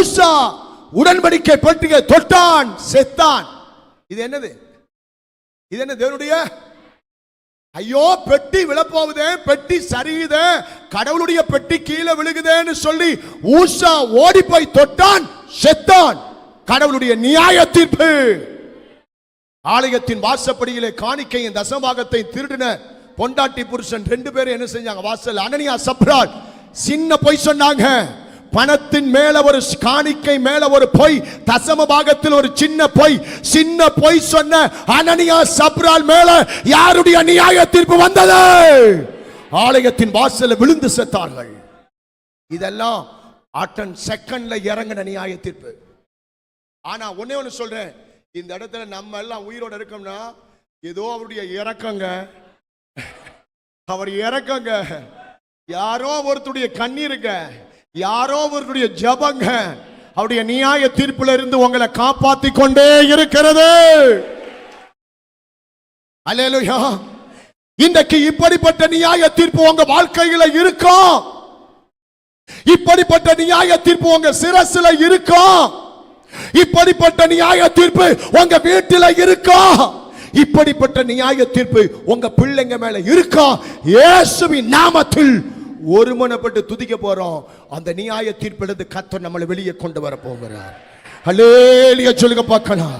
மூசா உடன்படிக்கை பெட்டியை தொட்டான் செத்தான். இது என்னது? இது என்ன தேவனுடைய? ஐயோ பெட்டி விழப்போகுதே பெட்டி சரியுதே கடவுளுடைய பெட்டி கீழே விழுகுதேன்னு சொல்லி ஊசா ஓடி போய் தொட்டான் செத்தான். கடவுளுடைய நியாய தீர்ப்பு. ஆலயத்தின் வாசப்படியிலே காணிக்கையின் தசபாகத்தை திருடின பொண்டாட்டி புருஷன் ரெண்டு பேரும் என்ன செஞ்சாங்க? வாசல் அனனியா சப்ரால் சின்ன பொய் சொன்னாங்க. பணத்தின் மேல ஒரு காணிக்கை மேல ஒரு பொய் தசம பாகத்தில் ஒரு சின்ன பொய். சின்ன பொய் சொன்ன அனனியா சப்ரால் மேல யாருடைய நியாய தீர்ப்பு வந்தது? ஆலயத்தின் வாசல விழுந்து செத்தார்கள். இதெல்லாம் அட்டன் செகண்ட்ல இறங்கின நியாய தீர்ப்பு. ஆனா ஒன்னே ஒண்ணு சொல்றேன். இந்த இடத்துல நம்ம எல்லாம் உயிரோட இருக்கோம்னா ஏதோ அவருடைய இறக்கங்க. அவர் இறக்கங்க. யாரோ ஒருத்தருடைய கண்ணீருங்க. யாரோ ஒருவருடைய ஜபங்க அவருடைய நியாய தீர்ப்புல இருந்து உங்களை காப்பாத்தி கொண்டே இருக்கிறது. அலையலுயா இன்றைக்கு இப்படிப்பட்ட நியாய தீர்ப்பு உங்க வாழ்க்கையில இருக்கும் இப்படிப்பட்ட நியாய தீர்ப்பு உங்க சிரசுல இருக்கும் இப்படிப்பட்ட நியாய தீர்ப்பு உங்க வீட்டில இருக்கும் இப்படிப்பட்ட நியாய தீர்ப்பு உங்க பிள்ளைங்க மேல இருக்கும் இயேசுவின் நாமத்தில் ஒருமனப்பட்டு துதிக்க போறோம். அந்த நியாய தீர்ப்பிலிருந்து கத்தர் நம்மளை வெளியே கொண்டு வர போகிறார். ஹalleluya சொல்லுங்க பார்க்கலாம்.